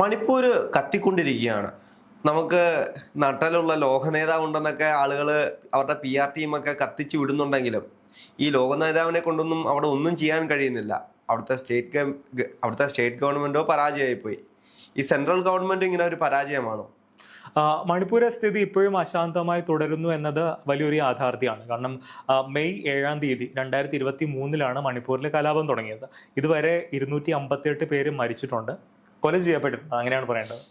മണിപ്പൂര് കത്തിക്കൊണ്ടിരിക്കുകയാണ്. നമുക്ക് നട്ടലുള്ള ലോക നേതാവ് ഉണ്ടെന്നൊക്കെ ആളുകൾ അവരുടെ പി ആർ ടീമൊക്കെ കത്തിച്ച് വിടുന്നുണ്ടെങ്കിലും ഈ ലോക നേതാവിനെ കൊണ്ടൊന്നും അവിടെ ഒന്നും ചെയ്യാൻ കഴിയുന്നില്ല. അവിടുത്തെ സ്റ്റേറ്റ് അവിടുത്തെ സ്റ്റേറ്റ് ഗവൺമെന്റോ പരാജയമായിപ്പോയി. ഈ സെൻട്രൽ ഗവൺമെന്റ് ഇങ്ങനെ ഒരു പരാജയമാണോ? മണിപ്പൂരെ സ്ഥിതി ഇപ്പോഴും അശാന്തമായി തുടരുന്നു എന്നത് വലിയൊരു യാഥാർത്ഥ്യമാണ്. കാരണം മെയ് ഏഴാം തീയതി രണ്ടായിരത്തി ഇരുപത്തി മൂന്നിലാണ് മണിപ്പൂരിലെ കലാപം തുടങ്ങിയത്. ഇതുവരെ ഇരുന്നൂറ്റി അമ്പത്തിയെട്ട് പേര് മരിച്ചിട്ടുണ്ട്. കൊല ചെയ്യപ്പെട്ടിട്ടുണ്ട് അങ്ങനെയാണ് പറയേണ്ടത്.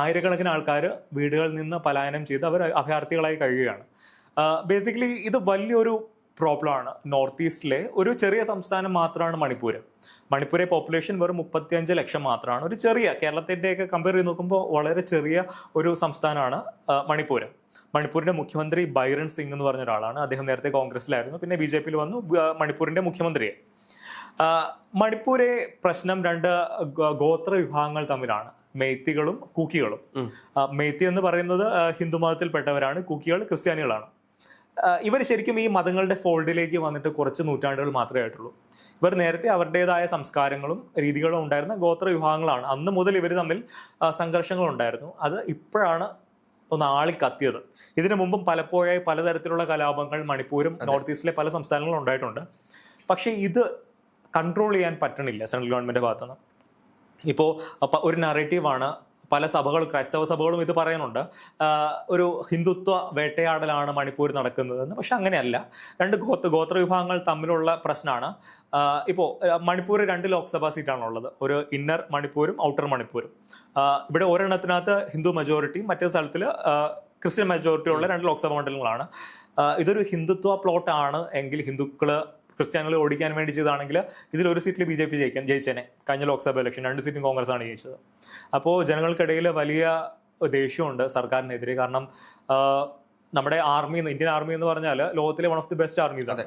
ആയിരക്കണക്കിന് ആൾക്കാർ വീടുകളിൽ നിന്ന് പലായനം ചെയ്ത് അവർ അഭയാർത്ഥികളായി കഴിയുകയാണ്. ബേസിക്കലി ഇത് വലിയൊരു പ്രോബ്ലമാണ് നോർത്ത് ഈസ്റ്റിലെ ഒരു ചെറിയ സംസ്ഥാനം മാത്രമാണ് മണിപ്പൂർ. മണിപ്പൂരെ പോപ്പുലേഷൻ വെറും മുപ്പത്തിയഞ്ച് ലക്ഷം മാത്രമാണ്. ഒരു ചെറിയ കേരളത്തിന്റെയൊക്കെ കമ്പയർ ചെയ്ത് നോക്കുമ്പോൾ വളരെ ചെറിയ ഒരു സംസ്ഥാനമാണ് മണിപ്പൂർ. മണിപ്പൂരിന്റെ മുഖ്യമന്ത്രി ബൈരൺ സിംഗ് എന്ന് പറഞ്ഞ ഒരാളാണ്. അദ്ദേഹം നേരത്തെ കോൺഗ്രസ്സിലായിരുന്നു. പിന്നെ ബി ജെ പിയിൽ വന്നു മണിപ്പൂരിന്റെ മുഖ്യമന്ത്രിയെ. മണിപ്പൂരെ പ്രശ്നം രണ്ട് ഗോത്ര വിഭാഗങ്ങൾ തമ്മിലാണ്. മെയ്ത്തികളും കൂക്കികളും. മേത്തി മെയ്ത്തി എന്ന് പറയുന്നത് ഹിന്ദു മതത്തിൽപ്പെട്ടവരാണ് കൂക്കികൾ ക്രിസ്ത്യാനികളാണ്. ഇവർ ശരിക്കും ഈ മതങ്ങളുടെ ഫോൾഡിലേക്ക് വന്നിട്ട് കുറച്ച് നൂറ്റാണ്ടുകൾ മാത്രമേ ആയിട്ടുള്ളൂ. ഇവർ നേരത്തെ അവരുടേതായ സംസ്കാരങ്ങളും രീതികളും ഉണ്ടായിരുന്ന ഗോത്ര വിഭാഗങ്ങളാണ്. അന്ന് മുതൽ ഇവർ തമ്മിൽ സംഘർഷങ്ങൾ ഉണ്ടായിരുന്നു. അത് ഇപ്പോഴാണ് ഒന്ന് ആളി കത്തിയത്. ഇതിനു മുമ്പും പലപ്പോഴായി പലതരത്തിലുള്ള കലാപങ്ങൾ മണിപ്പൂരും നോർത്ത് ഈസ്റ്റിലെ പല സംസ്ഥാനങ്ങളും ഉണ്ടായിട്ടുണ്ട്. പക്ഷേ ഇത് കൺട്രോൾ ചെയ്യാൻ പറ്റണില്ല സെൻട്രൽ ഗവൺമെന്റ് ഭാഗത്തുനിന്ന്. ഇപ്പോൾ ഒരു നറേറ്റീവാണ് പല സഭകൾ ക്രൈസ്തവ സഭകളും ഇത് പറയുന്നുണ്ട്. ഒരു ഹിന്ദുത്വ വേട്ടയാടലാണ് മണിപ്പൂർ നടക്കുന്നതെന്ന്. പക്ഷെ അങ്ങനെയല്ല. രണ്ട് ഗോത്ര ഗോത്ര വിഭാഗങ്ങൾ തമ്മിലുള്ള പ്രശ്നമാണ്. ഇപ്പോൾ മണിപ്പൂർ രണ്ട് ലോക്സഭാ സീറ്റാണുള്ളത്. ഒരു ഇന്നർ മണിപ്പൂരും ഔട്ടർ മണിപ്പൂരും. ഇവിടെ ഒരെണ്ണത്തിനകത്ത് ഹിന്ദു മെജോറിറ്റി മറ്റേ സ്ഥലത്തിൽ ക്രിസ്ത്യൻ മെജോറിറ്റി ഉള്ള രണ്ട് ലോക്സഭാ മണ്ഡലങ്ങളാണ്. ഇതൊരു ഹിന്ദുത്വ പ്ലോട്ടാണ് എങ്കിൽ ഹിന്ദുക്കൾ ക്രിസ്ത്യാനികളെ ഓടിക്കാൻ വേണ്ടി ചെയ്താണെങ്കിൽ ഇതിൽ ഒരു സീറ്റിൽ ബി ജെ പി ജയിക്കാൻ ജയിച്ചേനെ. കഴിഞ്ഞ ലോക്സഭ ഇലക്ഷൻ രണ്ട് സീറ്റും കോൺഗ്രസ് ആണ് ജയിച്ചത്. അപ്പോൾ ജനങ്ങൾക്കിടയിൽ വലിയ ദേഷ്യമുണ്ട് സർക്കാരിനെതിരെ. കാരണം നമ്മുടെ ആർമി ഇന്ത്യൻ ആർമി എന്ന് പറഞ്ഞാൽ ലോകത്തിലെ one of the best armies ആണ്.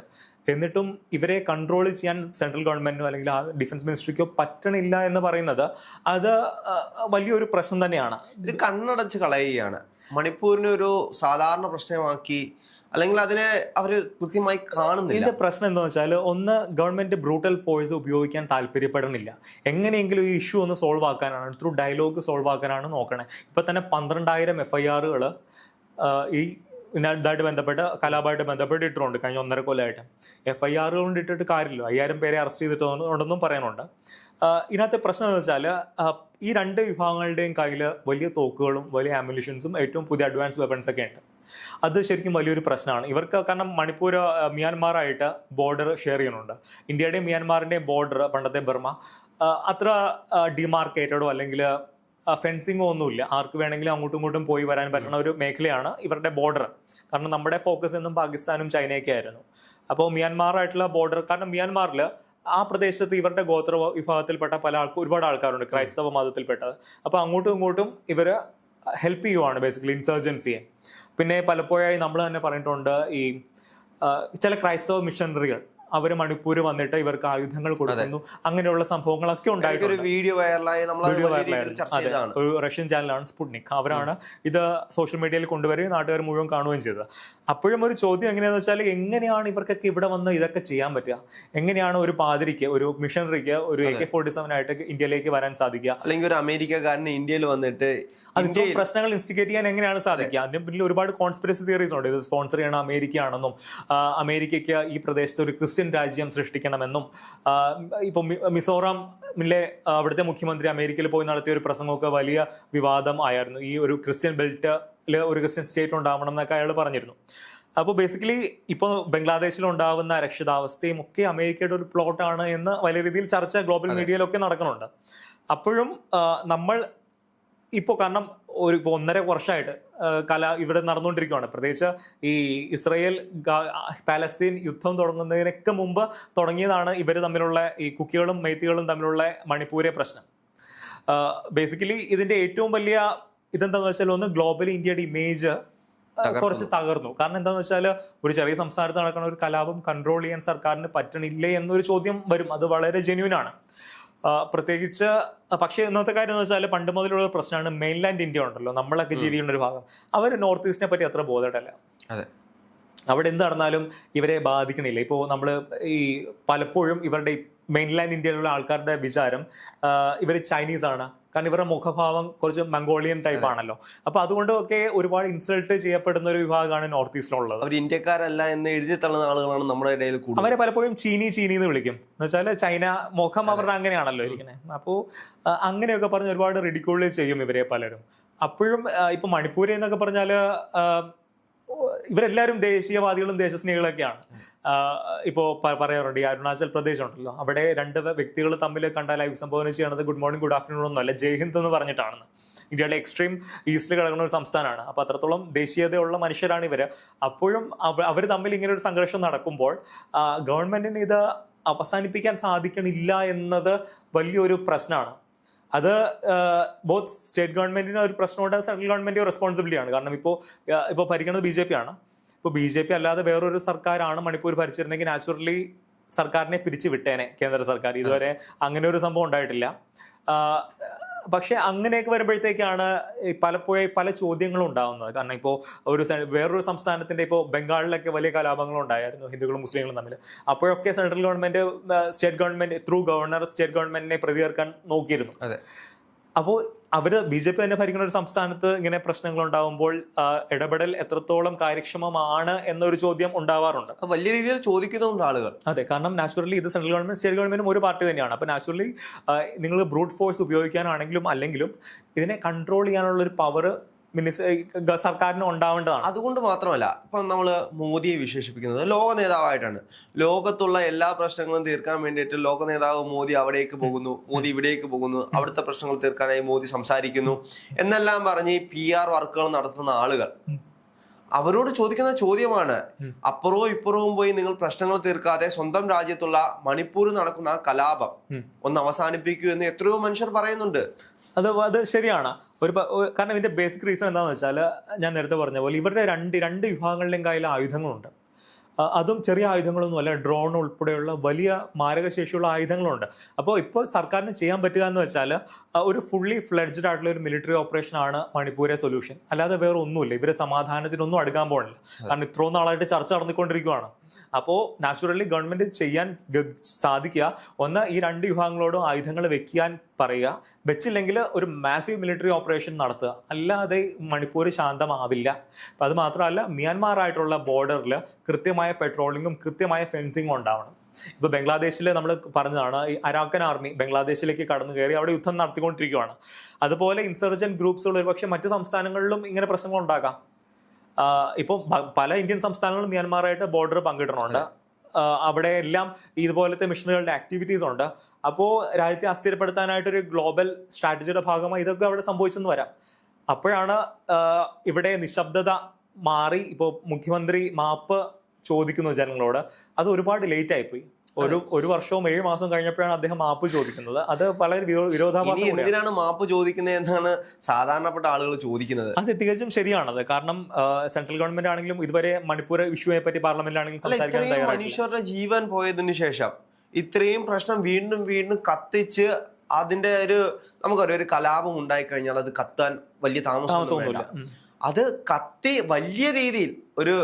എന്നിട്ടും ഇവരെ കൺട്രോൾ ചെയ്യാൻ സെൻട്രൽ ഗവൺമെന്റിനോ അല്ലെങ്കിൽ ആ ഡിഫൻസ് മിനിസ്ട്രിക്കോ പറ്റണില്ല എന്ന് പറയുന്നത് അത് വലിയൊരു പ്രശ്നം തന്നെയാണ്. ഇത് കണ്ണടച്ച് കളയുകയാണ്. മണിപ്പൂരിനെ ഒരു സാധാരണ പ്രശ്നമാക്കി അല്ലെങ്കിൽ അതിനെ അവർ കൃത്യമായി കാണുന്നില്ല. ഇതിന്റെ പ്രശ്നം എന്താണെന്ന് വെച്ചാൽ ഒന്ന് ഗവൺമെന്റ് ബ്രൂട്ടൽ ഫോഴ്സ് ഉപയോഗിക്കാൻ താല്പര്യപ്പെടുന്നില്ല. എങ്ങനെയെങ്കിലും ഈ ഇഷ്യൂ ഒന്ന് സോൾവ് ആക്കാനാണ് ത്രൂ ഡയലോഗ് സോൾവ് ആക്കാനാണ് നോക്കണേ. ഇപ്പൊ തന്നെ പന്ത്രണ്ടായിരം എഫ് ഐ ആറുകൾ ഈ ഇതായിട്ട് ബന്ധപ്പെട്ട കലാപമായിട്ട് ബന്ധപ്പെട്ട് ഇട്ടിട്ടുണ്ട് കഴിഞ്ഞ ഒന്നര കൊല്ലമായിട്ട് എഫ് ഐ ആർ കൊണ്ട് ഇട്ടിട്ട് കാര്യമില്ല. അയ്യായിരം പേരെ അറസ്റ്റ് ചെയ്തിട്ടുണ്ടെന്നും പറയാനുണ്ട് ഇതിനകത്തെ പ്രശ്നം എന്ന് വെച്ചാൽ ഈ രണ്ട് വിഭാഗങ്ങളുടെയും കയ്യിൽ വലിയ തോക്കുകളും വലിയ ആംബുലൻസും ഏറ്റവും പുതിയ അഡ്വാൻസ് വെപ്പൺസ് ഒക്കെ ഉണ്ട്. അത് ശരിക്കും വലിയൊരു പ്രശ്നമാണ്. ഇവർക്ക് കാരണം മണിപ്പൂർ മ്യാൻമാറായിട്ട് ബോർഡർ ഷെയർ ചെയ്യുന്നുണ്ട്. ഇന്ത്യയുടെയും മ്യാൻമാറിന്റെയും ബോർഡർ പണ്ടത്തെ ബർമ്മ അത്ര ഡിമാർക്കേറ്റഡോ അല്ലെങ്കിൽ ഫെൻസിങ്ങോ ഒന്നുമില്ല. ആർക്ക് വേണമെങ്കിലും അങ്ങോട്ടും ഇങ്ങോട്ടും പോയി വരാൻ പറ്റുന്ന ഒരു മേഖലയാണ് ഇവരുടെ ബോർഡർ. കാരണം നമ്മുടെ ഫോക്കസ് എന്നും പാകിസ്ഥാനും ചൈനയൊക്കെ ആയിരുന്നു. അപ്പോൾ മ്യാൻമാറായിട്ടുള്ള ബോർഡർ കാരണം മ്യാൻമാറിൽ ആ പ്രദേശത്ത് ഇവരുടെ ഗോത്ര വിഭാഗത്തിൽപ്പെട്ട പല ആൾക്കും ഒരുപാട് ആൾക്കാരുണ്ട്. ക്രൈസ്തവ മതത്തിൽപ്പെട്ടത്. അപ്പോൾ അങ്ങോട്ടും ഇങ്ങോട്ടും ഇവർ ഹെൽപ്പ് ചെയ്യുവാണ് ബേസിക്കലി ഇൻസർജൻസിയെ പിന്നെ പലപ്പോഴായി നമ്മൾ തന്നെ പറഞ്ഞിട്ടുണ്ട് ഈ ചില ക്രൈസ്തവ മിഷണറികൾ അവർ മണിപ്പൂർ വന്നിട്ട് ഇവർക്ക് ആയുധങ്ങൾ കൊടുക്കുന്നു. അങ്ങനെയുള്ള സംഭവങ്ങളൊക്കെ ഉണ്ടായിട്ടുണ്ട്. വീഡിയോ വൈറലായി നമ്മൾ ഒരു റഷ്യൻ ചാനലാണ് സ്പുട്നിക്. അവരാണ് ഇത് സോഷ്യൽ മീഡിയയിൽ കൊണ്ടുവരികയും നാട്ടുകാർ മുഴുവൻ കാണുകയും ചെയ്തത്. അപ്പോഴും ഒരു ചോദ്യം എങ്ങനെയാന്ന് വെച്ചാൽ എങ്ങനെയാണ് ഇവർക്കൊക്കെ ഇവിടെ വന്ന് ഇതൊക്കെ ചെയ്യാൻ പറ്റുക? എങ്ങനെയാണ് ഒരു പാതിരിക്ക് ഒരു മിഷണറിക്ക് ഒരു എ കെ ഫോർട്ടി സെവൻ ആയിട്ട് ഇന്ത്യയിലേക്ക് വരാൻ സാധിക്കുക? അല്ലെങ്കിൽ ഒരു അമേരിക്കക്കാരന് ഇന്ത്യയിൽ വന്നിട്ട് അതിന്റെ പ്രശ്നങ്ങൾ ഇൻസ്റ്റിഗേറ്റ് ചെയ്യാൻ എങ്ങനെയാണ് സാധിക്കുക? അതിന്റെ പിന്നിൽ ഒരുപാട് കോൺസ്പിറസി തിയറീസ് ഉണ്ട്. ഇത് സ്പോൺസർ ചെയ്യണ അമേരിക്കയാണെന്നും ആണെന്നും അമേരിക്കയ്ക്ക് ഈ പ്രദേശത്ത് ഒരു ക്രിസ്ത്യൻ രാജ്യം സൃഷ്ടിക്കണമെന്നും ഇപ്പോൾ മിസോറാം മില്ലെ അവിടുത്തെ മുഖ്യമന്ത്രി അമേരിക്കയിൽ പോയി നടത്തിയ ഒരു പ്രസംഗമൊക്കെ വലിയ വിവാദം ആയിരുന്നു. ഈ ഒരു ക്രിസ്ത്യൻ ബെൽറ്റിൽ ഒരു ക്രിസ്ത്യൻ സ്റ്റേറ്റ് ഉണ്ടാവണം എന്നൊക്കെ അയാൾ പറഞ്ഞിരുന്നു. അപ്പോൾ ബേസിക്കലി ഇപ്പോൾ ബംഗ്ലാദേശിൽ ഉണ്ടാവുന്ന അരക്ഷിതാവസ്ഥയും ഒക്കെ അമേരിക്കയുടെ ഒരു പ്ലോട്ടാണ് എന്ന് വലിയ രീതിയിൽ ചർച്ച ഗ്ലോബൽ മീഡിയയിലൊക്കെ നടക്കുന്നുണ്ട്. അപ്പോഴും നമ്മൾ ഇപ്പോൾ കാരണം ഒരു ഇപ്പോൾ ഒന്നര വർഷമായിട്ട് കല ഇവിടെ നടന്നുകൊണ്ടിരിക്കുകയാണ് പ്രത്യേകിച്ച് ഈ ഇസ്രയേൽ പാലസ്തീൻ യുദ്ധം തുടങ്ങുന്നതിനൊക്കെ മുമ്പ് തുടങ്ങിയതാണ് ഇവർ തമ്മിലുള്ള ഈ കുക്കികളും മെയ്ത്തികളും തമ്മിലുള്ള മണിപ്പൂരെ പ്രശ്നം. ബേസിക്കലി ഇതിന്റെ ഏറ്റവും വലിയ ഇതെന്താന്ന് വെച്ചാൽ ഒന്ന് ഗ്ലോബലി ഇന്ത്യയുടെ ഇമേജ് കുറച്ച് തകർന്നു. കാരണം എന്താന്ന് വെച്ചാൽ ഒരു ചെറിയ സംസ്ഥാനത്ത് നടക്കുന്ന ഒരു കലാപം കൺട്രോൾ ചെയ്യാൻ സർക്കാരിന് പറ്റണില്ലേ എന്നൊരു ചോദ്യം വരും. അത് വളരെ ജെന്യൂൻ ആണ്. പ്രത്യേകിച്ച് പക്ഷേ ഇന്നത്തെ കാര്യം എന്ന് വെച്ചാൽ പണ്ട് മുതലുള്ള ഒരു പ്രശ്നമാണ് മെയിൻലാൻഡ് ഇന്ത്യ ഉണ്ടല്ലോ നമ്മളൊക്കെ ജീവിക്കുന്ന ഒരു ഭാഗം. അവർ നോർത്ത് ഈസ്റ്റിനെ പറ്റി അത്ര ബോധമല്ല അതെ. അവിടെ എന്ത് നടന്നാലും ഇവരെ ബാധിക്കണില്ല. ഇപ്പോൾ നമ്മൾ ഈ പലപ്പോഴും ഇവരുടെ മെയിൻലാൻഡ് ഇന്ത്യയിലുള്ള ആൾക്കാരുടെ വിചാരം ഇവർ ചൈനീസ് ആണ്. കാരണം ഇവരുടെ മുഖഭാവം കുറച്ച് മംഗോളിയൻ ടൈപ്പ് ആണല്ലോ. അപ്പൊ അതുകൊണ്ടൊക്കെ ഒരുപാട് ഇൻസൾട്ട് ചെയ്യപ്പെടുന്ന ഒരു വിഭാഗമാണ് നോർത്ത് ഈസ്റ്റിലുള്ളത് അവർ ഇന്ത്യക്കാരല്ല എന്ന് എഴുതി തള്ളുന്ന ആളുകളാണ് നമ്മുടെ ഇടയിൽ കൂടുതൽ. അവരെ പലപ്പോഴും ചീനി ചീനി എന്ന് വിളിക്കും. എന്ന് വെച്ചാൽ ചൈന മുഖം അവരുടെ അങ്ങനെയാണല്ലോ ഇരിക്കുന്നത് അപ്പോൾ അങ്ങനെയൊക്കെ പറഞ്ഞ് ഒരുപാട് റിഡിക്യൂൾ ചെയ്യും ഇവരെ പലരും. അപ്പോഴും ഇപ്പൊ മണിപ്പൂരി എന്നൊക്കെ പറഞ്ഞാൽ ഇവരെല്ലാവരും ദേശീയവാദികളും ദേശസ്നേഹികളൊക്കെയാണ്. ഇപ്പോൾ പറയാറുണ്ട് ഈ അരുണാചൽ പ്രദേശ് ഉണ്ടല്ലോ. അവിടെ രണ്ട് വ്യക്തികൾ തമ്മിൽ കണ്ട കണ്ടാൽ അഭിസംബോധന ചെയ്യണത് ഗുഡ് മോർണിംഗ് ഗുഡ് ആഫ്റ്റർനൂൺ ഒന്നുമല്ല ജയ് ഹിന്ദ് എന്ന് പറഞ്ഞിട്ടാണ് ഇന്ത്യയുടെ എക്സ്ട്രീം ഈസ്റ്റിൽ കിടക്കുന്ന ഒരു സംസ്ഥാനമാണ്. അപ്പോൾ അത്രത്തോളം ദേശീയതയുള്ള മനുഷ്യരാണ് ഇവർ അപ്പോഴും അവർ തമ്മിൽ ഇങ്ങനെ ഒരു സംഘർഷം നടക്കുമ്പോൾ ഗവൺമെന്റിന് ഇത് അവസാനിപ്പിക്കാൻ സാധിക്കണില്ല എന്നത് വലിയൊരു പ്രശ്നമാണ്. അത് ബോത്ത് സ്റ്റേറ്റ് ഗവൺമെന്റിന് ഒരു പ്രശ്നമുണ്ട് സെൻട്രൽ റെസ്പോൺസിബിലിറ്റി ആണ്. കാരണം ഇപ്പോൾ ഇപ്പോൾ ഭരിക്കുന്നത് ബി ജെ പി ആണ്. ഇപ്പോൾ ബി ജെ പി അല്ലാതെ വേറൊരു സർക്കാരാണ് മണിപ്പൂർ ഭരിച്ചിരുന്നെങ്കിൽ നാച്ചുറലി സർക്കാരിനെ പിരിച്ചു വിട്ടേനെ കേന്ദ്ര സർക്കാർ. ഇതുവരെ അങ്ങനെ ഒരു സംഭവം ഉണ്ടായിട്ടില്ല. പക്ഷെ അങ്ങനെയൊക്കെ വരുമ്പോഴത്തേക്കാണ് പലപ്പോഴും പല ചോദ്യങ്ങളും ഉണ്ടാവുന്നത്. കാരണം ഇപ്പോൾ ഒരു വേറൊരു സംസ്ഥാനത്തിന്റെ ഇപ്പോൾ ബംഗാളിലൊക്കെ വലിയ കലാപങ്ങൾ ഉണ്ടായിരുന്നു ഹിന്ദുക്കളും മുസ്ലിങ്ങളും തമ്മിൽ അപ്പോഴൊക്കെ central government state government through governor state ഗവൺമെന്റിനെ പ്രതികർക്കാൻ നോക്കിയിരുന്നു. അതെ. അപ്പോൾ അവർ ബി ജെ പി തന്നെ ഭരിക്കുന്ന ഒരു സംസ്ഥാനത്ത് ഇങ്ങനെ പ്രശ്നങ്ങൾ ഉണ്ടാകുമ്പോൾ ഇടപെടൽ എത്രത്തോളം കാര്യക്ഷമമാണ് എന്നൊരു ചോദ്യം ഉണ്ടാവാറുണ്ട്. വലിയ രീതിയിൽ ചോദിക്കുന്നുണ്ട് ആളുകൾ. അതെ കാരണം നാച്ചുറലി ഇത് സെൻട്രൽ ഗവൺമെന്റ് സ്റ്റേറ്റ് ഗവൺമെന്റും ഒരു പാർട്ടി തന്നെയാണ്. അപ്പോൾ നാച്ചുറലി നിങ്ങൾ ബ്രൂട്ട് ഫോഴ്സ് ഉപയോഗിക്കാനാണെങ്കിലും അല്ലെങ്കിലും ഇതിനെ കൺട്രോൾ ചെയ്യാനുള്ള ഒരു പവർ സർക്കാരിന് ഉണ്ടാവേണ്ടതാണ്. അതുകൊണ്ട് മാത്രമല്ല ഇപ്പൊ നമ്മൾ മോദിയെ വിശേഷിപ്പിക്കുന്നത് ലോക നേതാവായിട്ടാണ്. ലോകത്തുള്ള എല്ലാ പ്രശ്നങ്ങളും തീർക്കാൻ വേണ്ടിയിട്ട് ലോക നേതാവ് മോദി അവിടേക്ക് പോകുന്നു മോദി ഇവിടേക്ക് പോകുന്നു അവിടുത്തെ പ്രശ്നങ്ങൾ തീർക്കാനായി മോദി സംസാരിക്കുന്നു എന്നെല്ലാം പറഞ്ഞ് പി ആർ വർക്കുകൾ നടത്തുന്ന ആളുകൾ. അവരോട് ചോദിക്കുന്ന ചോദ്യമാണ്. അപ്പുറവും ഇപ്പുറവും പോയി നിങ്ങൾ പ്രശ്നങ്ങൾ തീർക്കാതെ സ്വന്തം രാജ്യത്തുള്ള മണിപ്പൂരിൽ നടക്കുന്ന ആ കലാപം ഒന്ന് അവസാനിപ്പിക്കൂ എന്ന് എത്രയോ മനുഷ്യർ പറയുന്നുണ്ട്. അത് അത് ശരിയാണ്. ഒരു കാരണം ഇതിന്റെ ബേസിക് റീസൺ എന്താണെന്ന് വെച്ചാൽ ഞാൻ നേരത്തെ പറഞ്ഞ പോലെ ഇവരുടെ രണ്ട് രണ്ട് വിഭാഗങ്ങളിലും കയ്യിൽ ആയുധങ്ങളുണ്ട്. അതും ചെറിയ ആയുധങ്ങളൊന്നും അല്ല ഡ്രോൺ ഉൾപ്പെടെയുള്ള വലിയ മാരകശേഷിയുള്ള ആയുധങ്ങളുണ്ട്. അപ്പോൾ ഇപ്പോൾ സർക്കാരിന് ചെയ്യാൻ പറ്റുക എന്ന് വെച്ചാൽ ഒരു ഫുള്ളി ഫ്ലെഡ്ജ്ഡ് ആയിട്ടുള്ള ഒരു മിലിറ്ററി ഓപ്പറേഷൻ ആണ് മണിപ്പൂരെ സൊല്യൂഷൻ അല്ലാതെ വേറെ ഒന്നുമില്ല ഇവരെ സമാധാനത്തിനൊന്നും അടുക്കാൻ പോകണില്ല കാരണം ഇത്രയും നാളായിട്ട് ചർച്ച നടന്നുകൊണ്ടിരിക്കുകയാണ് അപ്പോൾ നാച്ചുറലി ഗവൺമെന്റ് ചെയ്യാൻ സാധിക്കുക. ഒന്ന് ഈ രണ്ട് വിഭാഗങ്ങളോടും ആയുധങ്ങൾ വെക്കാൻ പറയുക. വെച്ചില്ലെങ്കിൽ ഒരു മാസീവ് മിലിറ്ററി ഓപ്പറേഷൻ നടത്തുക. അല്ലാതെ മണിപ്പൂർ ശാന്തമാവില്ല. അപ്പം അത് മാത്രമല്ല മ്യാൻമാറായിട്ടുള്ള ബോർഡറിൽ കൃത്യമായ പെട്രോളിങ്ങും കൃത്യമായ ഫെൻസിങ്ങും ഉണ്ടാവണം. ഇപ്പൊ ബംഗ്ലാദേശിൽ നമ്മൾ പറഞ്ഞതാണ് ഈ അരാക്കൻ ആർമി ബംഗ്ലാദേശിലേക്ക് കടന്നു കയറി അവിടെ യുദ്ധം നടത്തിക്കൊണ്ടിരിക്കുകയാണ് അതുപോലെ ഇൻസർജന്റ് ഗ്രൂപ്പ്സുകൾ ഒരുപക്ഷെ മറ്റ് സംസ്ഥാനങ്ങളിലും ഇങ്ങനെ പ്രശ്നങ്ങൾ ഉണ്ടാകാം. ഇപ്പം പല ഇന്ത്യൻ സംസ്ഥാനങ്ങളും മ്യാൻമാറായിട്ട് ബോർഡർ പങ്കിടുന്നുണ്ട്. അവിടെ എല്ലാം ഇതുപോലത്തെ മിഷനുകളുടെ ആക്ടിവിറ്റീസ് ഉണ്ട്. അപ്പോൾ രാജ്യത്തെ അസ്ഥിരപ്പെടുത്താനായിട്ടൊരു ഗ്ലോബൽ സ്ട്രാറ്റജിയുടെ ഭാഗമായി ഇതൊക്കെ അവിടെ സംഭവിച്ചെന്ന് വരാം. അപ്പോഴാണ് ഇവിടെ നിശബ്ദത മാറി ഇപ്പോൾ മുഖ്യമന്ത്രി മാപ്പ് ചോദിക്കുന്നു ജനങ്ങളോട് അത് ഒരുപാട് ലേറ്റ് ആയിപ്പോയി. ഒരു ഒരു വർഷവും ഏഴ് മാസം കഴിഞ്ഞപ്പോഴാണ് അദ്ദേഹം മാപ്പ് ചോദിക്കുന്നത്. അത് വളരെ വിരോധാഭാസം എന്തിനാണ് മാപ്പ് ചോദിക്കുന്നത് എന്നാണ് സാധാരണപ്പെട്ട ആളുകൾ ചോദിക്കുന്നത്. അത് തികച്ചും ശരിയാണത്. കാരണം സെൻട്രൽ ഗവൺമെന്റ് ആണെങ്കിലും ഇതുവരെ മണിപ്പൂർ ഇഷ്യൂയെ പറ്റി പാർലമെന്റിലാണെങ്കിലും ആണെങ്കിലും സംസാരിക്കാൻ മനുഷ്യരുടെ ജീവൻ പോയതിന് ശേഷം ഇത്രയും പ്രശ്നം വീണ്ടും വീണ്ടും കത്തിച്ച് അതിന്റെ ഒരു നമുക്കറിയാം ഒരു കലാപം ഉണ്ടായി കഴിഞ്ഞാൽ അത് കത്താൻ വലിയ താമസം താമസമൊന്നുമില്ല. അത് കത്തി വലിയ രീതിയിൽ ഒരു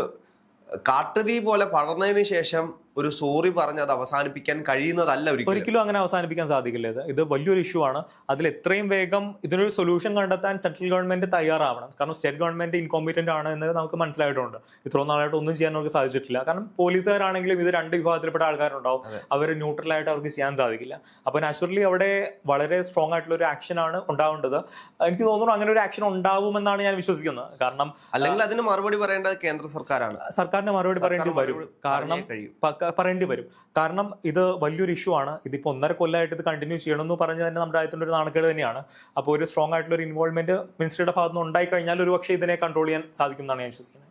കാട്ടുതീ പോലെ പടർന്നതിന് ശേഷം ഒരു സോറി പറഞ്ഞ് അത് അവസാനിപ്പിക്കാൻ കഴിയുന്നതല്ല ഒരിക്കലും. അങ്ങനെ അവസാനിപ്പിക്കാൻ സാധിക്കില്ല. ഇത് വലിയൊരു ഇഷ്യൂ ആണ്. അതിൽ എത്രയും വേഗം ഇതിനൊരു സൊല്യൂഷൻ കണ്ടെത്താൻ സെൻട്രൽ ഗവൺമെന്റ് തയ്യാറാവണം. കാരണം സ്റ്റേറ്റ് ഗവൺമെന്റ് ഇൻകോമ്പീറ്റന്റ് ആണ് എന്ന് നമുക്ക് മനസ്സിലായിട്ടുണ്ട്. ഇത്രയും നാളായിട്ട് ഒന്നും ചെയ്യാൻ അവർക്ക് സാധിച്ചിട്ടില്ല. കാരണം പോലീസുകാരാണെങ്കിലും ഇത് രണ്ട് വിഭാഗത്തിൽപ്പെട്ട ആൾക്കാരുണ്ടാവും. അവർ ന്യൂട്രൽ ആയിട്ട് അവർക്ക് ചെയ്യാൻ സാധിക്കില്ല. അപ്പോൾ നാച്ചുറലി അവിടെ വളരെ സ്ട്രോങ് ആയിട്ടുള്ള ഒരു ആക്ഷൻ ആണ് ഉണ്ടാവേണ്ടത്. എനിക്ക് തോന്നുന്നു അങ്ങനെ ഒരു ആക്ഷൻ ഉണ്ടാവുമെന്നാണ് ഞാൻ വിശ്വസിക്കുന്നത്. കാരണം അല്ലെങ്കിൽ അതിന് മറുപടി പറയേണ്ടത് കേന്ദ്ര സർക്കാരാണ്. സർക്കാരിന് മറുപടി പറയേണ്ടി വരും. കാരണം പറയേണ്ടി വരും. കാരണം ഇത് വലിയൊരു ഇഷ്യൂ ആണ്. ഇതിപ്പോൾ ഒന്നര കൊല്ലമായിട്ട് ഇത് കണ്ടിന്യൂ ചെയ്യണമെന്ന് പറഞ്ഞ് തന്നെ നമ്മുടെ രാജ്യത്തിന്റെ ഒരു നാണക്കേട് തന്നെയാണ്. അപ്പോൾ ഒരു സ്ട്രോങ് ആയിട്ടുള്ള ഒരു ഇൻവോൾവ്മെന്റ് മിനിസ്റ്ററുടെ ഭാഗത്തുനിന്ന് ഉണ്ടായി കഴിഞ്ഞാൽ ഒരു പക്ഷേ ഇതിനെ കൺട്രോൾ ചെയ്യാൻ സാധിക്കും എന്നാണ് ഞാൻ വിശ്വസിക്കുന്നത്.